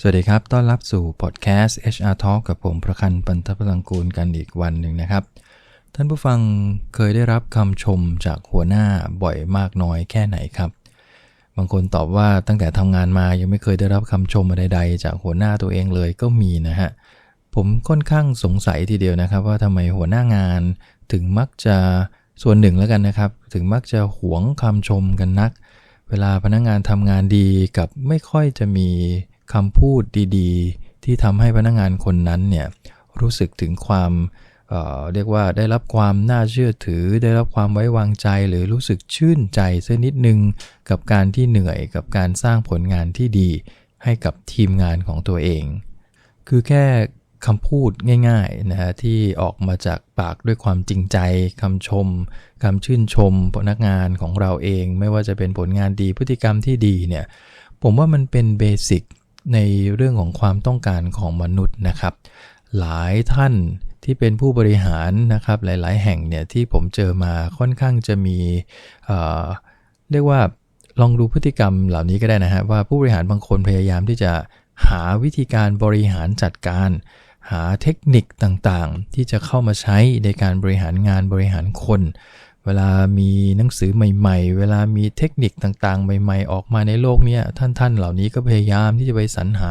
สวัสดีครับ ต้อนรับสู่พอดแคสต์ HR Talk กับผมประคันปันทพลังกูลกันอีกวันหนึ่งนะครับ ท่านผู้ฟังเคยได้รับคำชมจากหัวหน้าบ่อยมากน้อยแค่ไหนครับ บางคนตอบว่าตั้งแต่ทำงานมายังไม่เคยได้รับคำชมอะไรใดๆจากหัวหน้าตัวเองเลยก็มีนะฮะ ผมค่อนข้างสงสัยทีเดียวนะครับ ว่าทำไมหัวหน้างานถึงมักจะส่วนหนึ่งแล้วกันนะครับ ถึงมักจะหวงคำชมกันนัก เวลาพนักงานทำงานดีกับไม่ค่อยจะมี คำพูดดีๆ ที่ทำให้พนักงานคนนั้นเนี่ยรู้สึกถึงความเเรียกว่าได้รับความน่าเชื่อถือ ได้รับความไว้วางใจหรือรู้สึกชื่นใจสักนิดนึงกับการที่เหนื่อยกับการสร้างผลงานที่ดี ให้กับทีมงานของตัวเอง คือแค่คำพูดง่ายๆนะฮะที่ออกมาจากปากด้วยความจริงใจคำชมคำชื่นชมพนักงานของเราเอง ไม่ว่าจะเป็นผลงานดีพฤติกรรมที่ดีเนี่ยผมว่ามันเป็นเบสิก ในเรื่องของความต้องการของมนุษย์นะครับ หลายท่านที่เป็นผู้บริหารนะครับหลาย ๆ แห่งเนี่ยที่ผมเจอมาค่อนข้างจะมีเเรียกว่าลองดูพฤติกรรมเหล่านี้ก็ได้นะฮะว่าผู้บริหารบางคนพยายามที่จะหาวิธีการบริหารจัดการ หาเทคนิคต่างๆ ที่จะเข้ามาใช้ในการบริหารงานบริหารคน เวลามีหนังสือใหม่ ๆ เวลามีเทคนิคต่างๆ ใหม่ ๆ ออกมาในโลกเนี้ท่านๆ เหล่านี้ก็พยายามที่จะไปสรรหา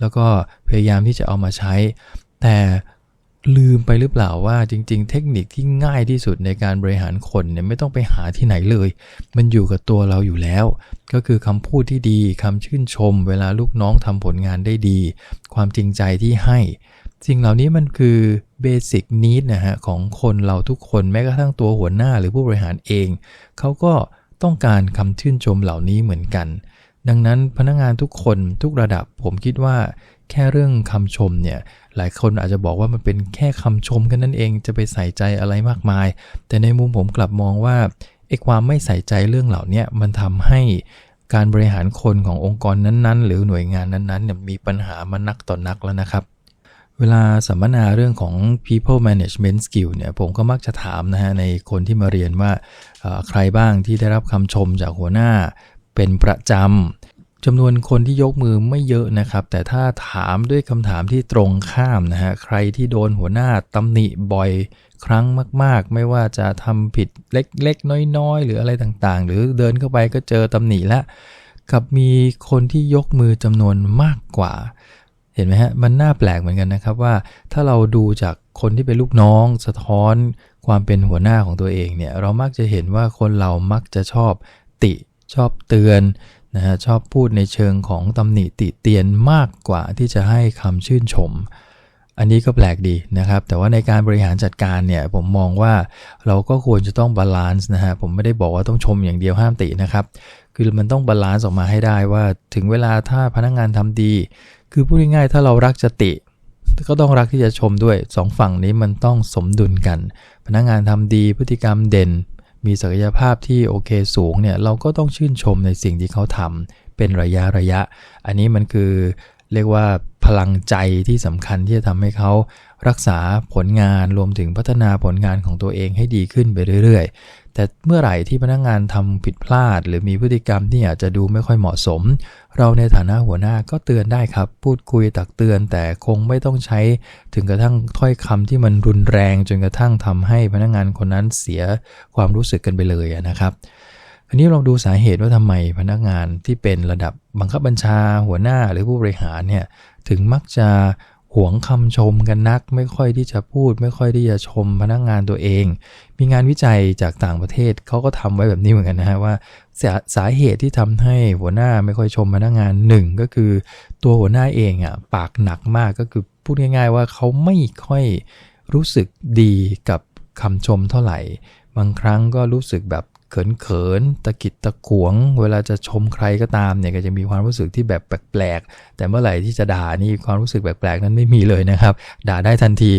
แล้วก็พยายามที่จะเอามาใช้ แต่ลืมไปหรือเปล่าว่าจริง ๆ เทคนิคที่ง่ายที่สุดในการบริหารคนเนี่ยไม่ต้องไปหาที่ไหนเลย มันอยู่กับตัวเราอยู่แล้ว ก็คือคำพูดที่ดีคำชื่นชม เวลาลูกน้องทำผลงานได้ดี ความจริงใจที่ให้ สิ่งเหล่านี้มันคือเบสิกนิดนะฮะของคนเราทุกคนแม้กระทั่งตัวหัวหน้าหรือผู้บริหารเอง เขาก็ต้องการคำชื่นชมเหล่านี้เหมือนกัน ดังนั้นพนักงานทุกคนทุกระดับผมคิดว่าแค่เรื่องคำชมเนี่ยหลายคนอาจจะบอกว่ามันเป็นแค่คำชมกันนั่นเองจะไปใส่ใจอะไรมากมาย แต่ในมุมผมกลับมองว่าไอ้ความไม่ใส่ใจเรื่องเหล่านี้มันทำให้การบริหารคนขององค์กรนั้นๆ หรือหน่วยงานนั้นๆเนี่ยมีปัญหามานักต่อนนักแล้วนะครับ เวลาสัมมนาเรื่องของ people management skill เนี่ยผมก็มักจะถามนะฮะในคนที่มาเรียนว่าใครบ้างที่ได้รับคำชมจากหัวหน้าเป็นประจำจำนวนคนที่ยกมือไม่เยอะนะครับ แต่ถ้าถามด้วยคำถามที่ตรงข้ามนะฮะใครที่โดนหัวหน้าตำหนิบ่อยครั้งมาก ๆ ไม่ว่าจะทำผิดเล็ก ๆ น้อย ๆ หรืออะไรต่างๆ หรือเดินเข้าไปก็เจอตำหนิแล้วกับมีคนที่ยกมือจำนวนมากกว่า เห็นไหมฮะมันน่าแปลกเหมือนกันนะครับว่า ถ้าเราดูจากคนที่เป็นลูกน้อง สะท้อนความเป็นหัวหน้าของตัวเองเนี่ยเรามักจะเห็นว่าคนเรามักจะชอบติชอบเตือนนะฮะชอบพูดในเชิงของตำหนิติเตียนมากกว่าที่จะให้คำชื่นชม อันนี้ก็แปลกดีนะครับ แต่ว่าในการบริหารจัดการเนี่ยผมมองว่าเราก็ควรจะต้องบาลานซ์นะฮะผมไม่ได้บอกว่าต้องชมอย่างเดียวห้ามตินะครับ คือมันต้องบาลานซ์ออกมาให้ได้ว่าถึงเวลาถ้าพนักงงานทำดี คือพูดง่ายๆถ้าเรารักจะติ ก็ต้องรักที่จะชมด้วยสองฝั่งนี้มันต้องสมดุลกัน พนักงานทำดีพฤติกรรมเด่น มีศักยภาพที่โอเคสูงเนี่ยเราก็ต้องชื่นชมในสิ่งที่เขาทำเป็นระยะระยะ อันนี้มันคือเรียกว่าพลังใจที่สำคัญที่จะทำให้เขารักษาผลงานรวมถึงพัฒนาผลงานของตัวเองให้ดีขึ้นไปเรื่อยๆ แต่เมื่อไหร่ที่พนักงงานทำผิดพลาด หรือมีพฤติกรรมที่อาจจะดูไม่ค่อยเหมาะสม เราในฐานะหัวหน้าก็เตือนได้ครับ พูดคุยตักเตือน แต่คงไม่ต้องใช้ถึงกระทั่งถ้อยคำที่มันรุนแรงจนกระทั่งทำให้พนักงงานคนนั้นเสียความรู้สึกกันไปเลยนะครับอันนี้ลองดูสาเหตุว่าทำไมพนักงานที่เป็นระดับบังคับบัญชาหัวหน้าหรือผู้บริหารเนี่ยถึงมักจะ หวงคำชมกันนัก ไม่ค่อยที่จะพูด ไม่ค่อยที่จะชมพนักงานตัวเอง มีงานวิจัยจากต่างประเทศเขาก็ทำไว้แบบนี้เหมือนกันนะฮะว่าสาสาเหตุที่ทำให้หัวหน้าไม่ค่อยชมพนักงานหนึ่งก็คือ ตัวหัวหน้าเองอะปากหนักมากก็คือพูดง่าย ๆ ว่าเขาไม่ค่อยรู้สึกดีกับคำชมเท่าไหร่ บางครั้งก็รู้สึกแบบ เขินๆตะกิดตะขวง เวลาจะชมใครก็ตามเนี่ยก็จะมีความรู้สึกที่แบบแปลกๆ แต่เมื่อไหร่ที่จะด่านี่ความรู้สึกแปลกๆนั้นไม่มีเลยนะครับ ด่าได้ทันที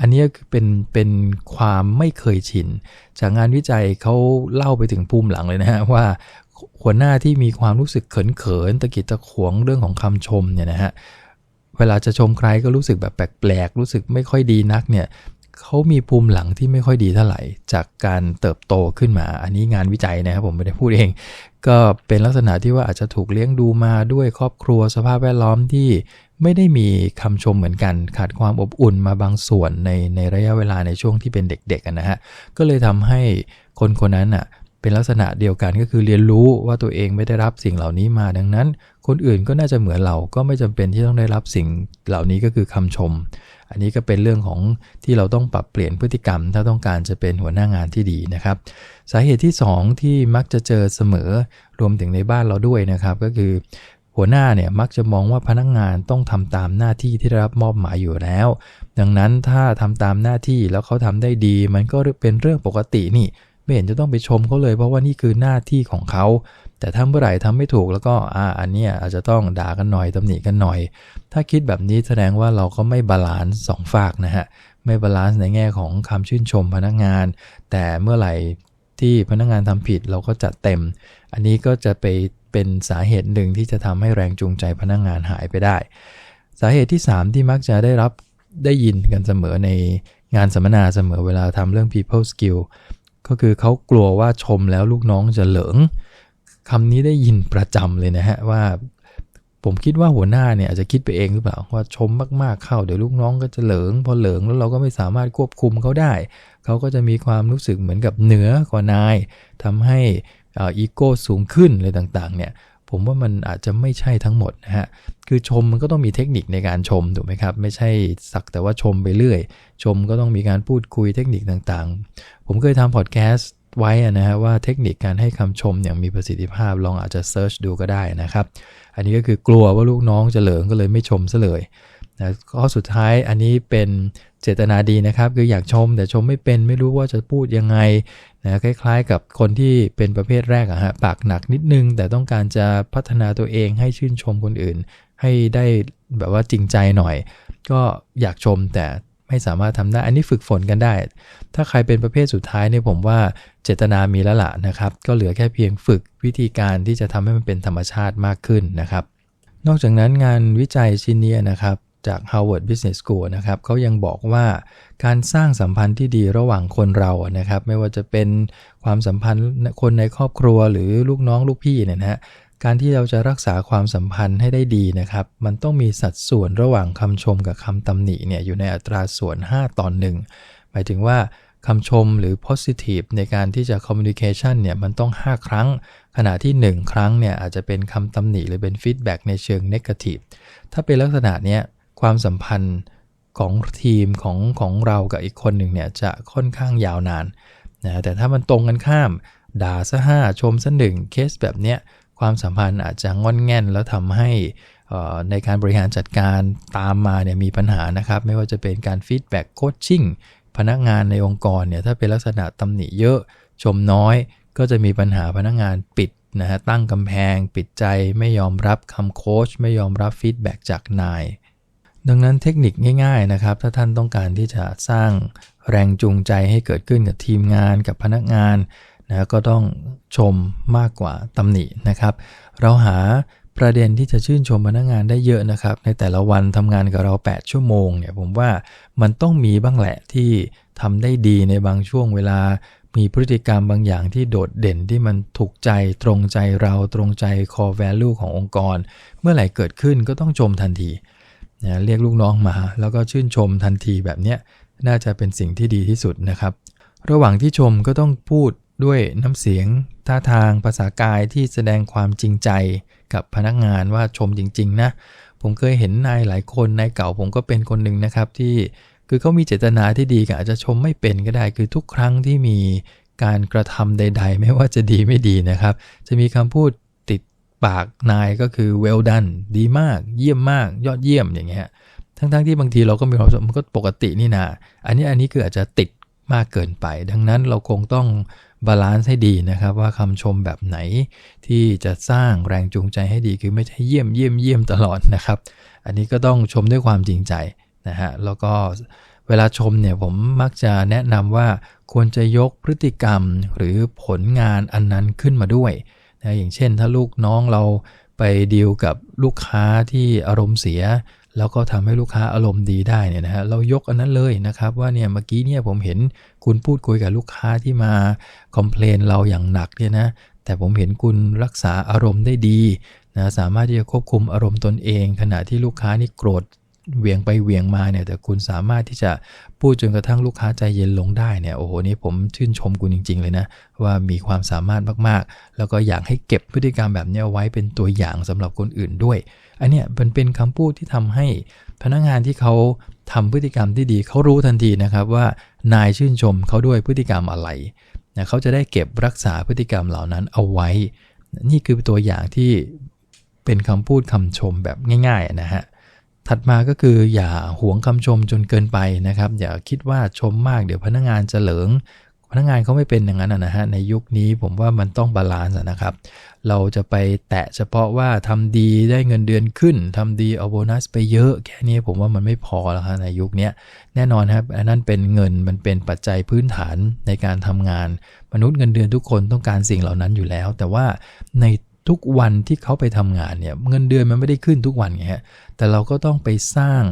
อันนี้เป็นเป็นความไม่เคยชิน จากงานวิจัยเขาเล่าไปถึงภูมิหลังเลยนะฮะว่าหัวหน้าที่มีความรู้สึกเขินๆตะกิดตะขวงเรื่องของคำชมเนี่ยนะฮะเวลาจะชมใครก็รู้สึกแบบแปลกๆ รู้สึกไม่ค่อยดีนักเนี่ย เขามีภูมิหลังที่ไม่ค่อยดีเท่าไหร่ จากการเติบโตขึ้นมา อันนี้งานวิจัยนะครับผมไม่ได้พูดเอง ก็เป็นลักษณะที่ว่าอาจจะถูกเลี้ยงดูมาด้วยครอบครัวสภาพแวดล้อมที่ไม่ได้มีคำชมเหมือนกัน ขาดความอบอุ่นมาบางส่วนในในระยะเวลาในช่วงที่เป็นเด็กๆนะฮะก็เลยทำให้คนคนนั้นอะเป็นลักษณะเดียวกันก็คือเรียนรู้ว่าตัวเองไม่ได้รับสิ่งเหล่านี้มาดังนั้น คนอื่นก็น่าจะเหมือนเราก็ไม่จำเป็นที่ต้องได้รับสิ่งเหล่านี้ก็คือคำชม อันนี้ก็เป็นเรื่องของที่เราต้องปรับเปลี่ยนพฤติกรรม ถ้าต้องการจะเป็นหัวหน้างานที่ดีนะครับ สาเหตุที่ 2 ที่มักจะเจอเสมอรวมถึงในบ้านเราด้วยนะครับ ก็คือ หัวหน้าเนี่ยมักจะมองว่าพนักงงานต้องทำตามหน้าที่ที่ได้รับมอบหมายอยู่แล้ว ดังนั้นถ้าทำตามหน้าที่แล้วเขาทำได้ดี มันก็เป็นเรื่องปกตินี่ ไม่เห็นจะต้องไปชมเขาเลย เพราะว่านี่คือหน้าที่ของเขา แต่ถ้าเมื่อไหร่ทำไม่ถูกแล้วก็อ่าอันเนี้ยอาจจะต้องด่ากันหน่อยตำหนิกันหน่อย ถ้าคิดแบบนี้แสดงว่าเราก็ไม่บาลานซ์สองฝากนะฮะไม่บาลานซ์ในแง่ของคำชื่นชมพนักงาน แต่เมื่อไหร่ที่พนักงานทำผิดเราก็จัดเต็ม อันนี้ก็จะไปเป็นสาเหตุหนึ่งที่จะทำให้แรงจูงใจพนักงานหายไปได้ สาเหตุที่ 3 ที่มักจะได้รับได้ยินกันเสมอในงานสัมมนาเสมอเวลาทำเรื่อง people skill ก็คือเขากลัวว่าชมแล้วลูกน้องจะเหลิง คำนี้ได้ยินประจำเลยนะฮะว่า ผมคิดว่าหัวหน้าเนี่ยอาจจะคิดไปเองหรือเปล่าว่าชมมากๆเข้าเดี๋ยวลูกน้องก็จะเหลิง พอเหลิงแล้วเราก็ไม่สามารถควบคุมเขาได้ เขาก็จะมีความรู้สึกเหมือนกับเหนือกว่านายทำให้อีโก้สูงขึ้นอะไรต่างๆ เนี่ยผมว่ามันอาจจะไม่ใช่ทั้งหมดนะฮะ คือชมมันก็ต้องมีเทคนิคในการชมถูกไหมครับ ไม่ใช่สักแต่ว่าชมไปเรื่อย ชมก็ต้องมีการพูดคุยเทคนิคต่างๆ ผมเคยทำพอดแคสต์ ไว้นะฮะว่าเทคนิคการให้คำชมอย่างมีประสิทธิภาพลองอาจจะเซิร์ชดูก็ได้นะครับ อันนี้ก็คือกลัวว่าลูกน้องจะเหลิงก็เลยไม่ชมซะเลยนะข้อสุดท้ายอันนี้เป็นเจตนาดีนะครับ คืออยากชมแต่ชมไม่เป็นไม่รู้ว่าจะพูดยังไงนะคล้ายๆกับคนที่เป็นประเภทแรกอะฮะปากหนักนิดนึง แต่ต้องการจะพัฒนาตัวเองให้ชื่นชมคนอื่น ให้ได้แบบว่าจริงใจหน่อย ก็อยากชมแต่ ไม่สามารถทำได้ อันนี้ฝึกฝนกันได้ ถ้าใครเป็นประเภทสุดท้ายเนี่ยผมว่าเจตนามีแล้วล่ะนะครับ ก็เหลือแค่เพียงฝึกวิธีการที่จะทำให้มันเป็นธรรมชาติมากขึ้นนะครับ นอกจากนั้นงานวิจัยชิ้นนี้นะครับจาก Harvard Business School นะครับเขายังบอกว่าการสร้างสัมพันธ์ที่ดีระหว่างคนเรานะครับ ไม่ว่าจะเป็นความสัมพันธ์คนในครอบครัวหรือลูกน้องลูกพี่เนี่ยนะฮะ การที่เราจะรักษาความสัมพันธ์ให้ได้ดีนะครับ มันต้องมีสัดส่วนระหว่างคำชมกับคำตำหนิเนี่ยอยู่ในอัตราส่วน 5 ต่อหนึ่งหมายถึงว่าคำชมหรือ positive ในการที่จะ communication เนี่ยมันต้อง 5 ครั้ง ขณะที่ 1 ครั้งเนี่ยอาจจะเป็นคำตำหนิหรือเป็น feedback ในเชิง negative ถ้าเป็นลักษณะเนี้ยความสัมพันธ์ของทีมของของเรากับอีกคนหนึ่งเนี่ยจะค่อนข้างยาวนานนะแต่ถ้ามันตรงกันข้าม ด่าซะห้าชมซะหนึ่งเคสแบบเนี้ย ความสัมพันธ์อาจจะงอนแง่น แล้วทำให้ในการบริหารจัดการตามมาเนี่ยมีปัญหานะครับ ไม่ว่าจะเป็นการฟีดแบ็กโคชชิ่งพนักงานในองค์กรเนี่ยถ้าเป็นลักษณะตำหนิเยอะชมน้อย ก็จะมีปัญหาพนักงานปิดนะฮะตั้งกำแพง ปิดใจไม่ยอมรับคำโค้ชไม่ยอมรับฟีดแบ็กจากนาย ดังนั้นเทคนิคง่าย ๆนะครับ ถ้าท่านต้องการที่จะสร้างแรงจูงใจให้เกิดขึ้นกับทีมงานกับพนักงาน นะก็ต้องชมมากกว่าตำหนินะครับ เราหาประเด็นที่จะชื่นชมพนักงานได้เยอะนะครับ ในแต่ละวันทำงานกับเรา 8 ชั่วโมงเนี่ยผมว่ามันต้องมีบ้างแหละที่ทำได้ดีในบางช่วงเวลา มีพฤติกรรมบางอย่างที่โดดเด่นที่มันถูกใจตรงใจเราตรงใจ core value ขององค์กร เมื่อไหร่เกิดขึ้นก็ต้องชมทันทีนะเรียกลูกน้องมา แล้วก็ชื่นชมทันทีแบบนี้น่าจะเป็นสิ่งที่ดีที่สุดนะครับ ระหว่างที่ชมก็ต้องพูด ด้วยน้ำเสียงท่าทางภาษากายที่แสดงความจริงใจกับพนักงานว่าชมจริง ๆ นะ ผมเคยเห็นนายหลายคนนายเก่าผมก็เป็นคนหนึ่งนะครับที่คือเขามีเจตนาที่ดีก็อาจจะชมไม่เป็นก็ได้ คือทุกครั้งที่มีการกระทำใด ๆ ไม่ว่าจะดีไม่ดีนะครับ จะมีคำพูดติดปากนายก็คือ well done ดีมาก เยี่ยมมาก ยอดเยี่ยมอย่างเงี้ยทั้งๆทที่บางทีเราก็มีความรู้สึกมันก็ปกตินี่นา อันนี้อันนี้คืออาจจะติดมากเกินไป ดังนั้นเราคงต้อง บาลานซ์ให้ดีนะครับ ว่าคำชมแบบไหนที่จะสร้างแรงจูงใจให้ดีคือไม่ใช่เยี่ยมเยี่ยมเยี่ยมตลอดนะครับ อันนี้ก็ต้องชมด้วยความจริงใจนะฮะแล้วก็เวลาชมเนี่ยผมมักจะแนะนำว่าควรจะยกพฤติกรรมหรือผลงานอันนั้นขึ้นมาด้วยนะอย่างเช่นถ้าลูกน้องเราไปดีลกับลูกค้าที่อารมณ์เสีย แล้วก็ทำให้ลูกค้าอารมณ์ดีได้เนี่ยนะฮะเรายกอันนั้นเลยนะครับ ว่าเนี่ยเมื่อกี้เนี่ยผมเห็นคุณพูดคุยกับลูกค้าที่มาคอมเพลนเราอย่างหนักเนี่ยนะแต่ผมเห็นคุณรักษาอารมณ์ได้ดีนะสามารถที่จะควบคุมอารมณ์ตนเอง ขณะที่ลูกค้านี่โกรธ เหวี่ยงไปเหวี่ยงมาเนี่ยแต่คุณสามารถที่จะพูดจนกระทั่งลูกค้าใจเย็นลงได้เนี่ยโอ้โหนี่ผมชื่นชมคุณจริง ๆ เลยนะ ว่ามีความสามารถมากๆ แล้วก็อยากให้เก็บพฤติกรรมแบบนี้ไว้เป็นตัวอย่างสำหรับคนอื่นด้วย อันเนี้ยมันเป็นคำพูดที่ทำให้พนักงานที่เขาทำพฤติกรรมที่ดีเขารู้ทันทีนะครับว่านายชื่นชมเขาด้วยพฤติกรรมอะไรนะเขาจะได้เก็บรักษาพฤติกรรมเหล่านั้นเอาไว้ นี่คือตัวอย่างที่เป็นคำพูดคำชมแบบง่ายๆนะฮะ ถัดมาก็คืออย่าหวงคำชมจนเกินไปนะครับ อย่าคิดว่าชมมากเดี๋ยวพนักงานจะเหลิง พนักงานเขาไม่เป็นอย่างนั้นนะฮะในยุคนี้ผมว่ามันต้องบาลานซ์นะครับ เราจะไปแตะเฉพาะว่าทำดีได้เงินเดือนขึ้นทำดีเอาโบนัสไปเยอะ แค่นี้ผมว่ามันไม่พอแล้วครับในยุคนี้แน่นอนครับอันนั้นเป็นเงินมันเป็นปัจจัยพื้นฐานในการทำงาน มนุษย์เงินเดือนทุกคนต้องการสิ่งเหล่านั้นอยู่แล้ว แต่ว่าใน ทุกวันที่เขาไปทำงานเนี่ยเงินเดือนมันไม่ได้ขึ้นทุกวันไงฮะแต่เราก็ต้องไปสร้าง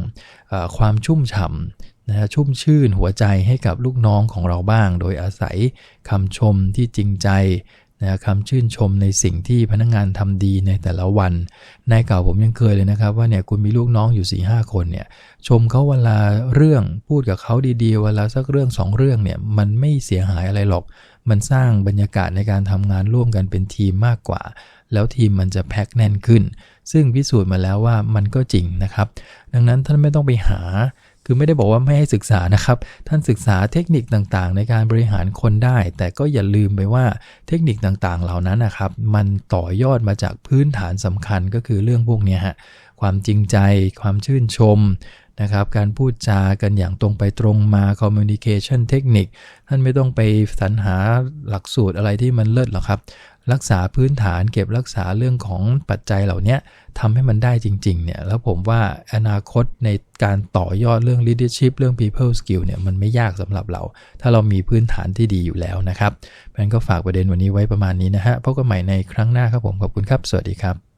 ความชุ่มฉ่ำนะชุ่มชื่นหัวใจให้กับลูกน้องของเราบ้าง โดยอาศัยคำชมที่จริงใจนะคำชื่นชมในสิ่งที่พนักงงานทำดีในแต่ละวันในเก่าผมยังเคยเลยนะครับ ว่าเนี่ยคุณมีลูกน้องอยู่4ีหคนเนี่ยชมเขาเวลาเรื่องพูดกับเขาดีๆ เวลาสักเรื่องสองเรื่องเนี่ยมันไม่เสียหายอะไรหรอก มันสร้างบรรยากาศในการทำงานร่วมกันเป็นทีมมากกว่า แล้วทีมมันจะแพ็คแน่นขึ้น ซึ่งพิสูจน์มาแล้วว่ามันก็จริงนะครับ ดังนั้นท่านไม่ต้องไปหา คือไม่ได้บอกว่าไม่ให้ศึกษานะครับ ท่านศึกษาเทคนิคต่างๆ ในการบริหารคนได้ แต่ก็อย่าลืมไปว่าเทคนิคต่างๆ เหล่านั้นนะครับ มันต่อยอดมาจากพื้นฐานสำคัญก็คือเรื่องพวกนี้ฮะความจริงใจ ความชื่นชม นะครับ การพูดจากันอย่างตรงไปตรงมา communication เทคนิค ท่านไม่ต้องไปสรรหาหลักสูตรอะไรที่มันเลิศหรอกครับ รักษาพื้นฐานเก็บรักษาเรื่องของปัจจัยเหล่านี้ทำให้มันได้จริง ๆ เนี่ย แล้วผมว่าอนาคตในการต่อยอดเรื่อง leadership เรื่อง people skill เนี่ย มันไม่ยากสำหรับเรา ถ้าเรามีพื้นฐานที่ดีอยู่แล้วนะครับเพราะนั้นก็ฝากประเด็นวันนี้ไว้ประมาณนี้นะฮะพบกันใหม่ในครั้งหน้าครับผม ขอบคุณครับ สวัสดีครับ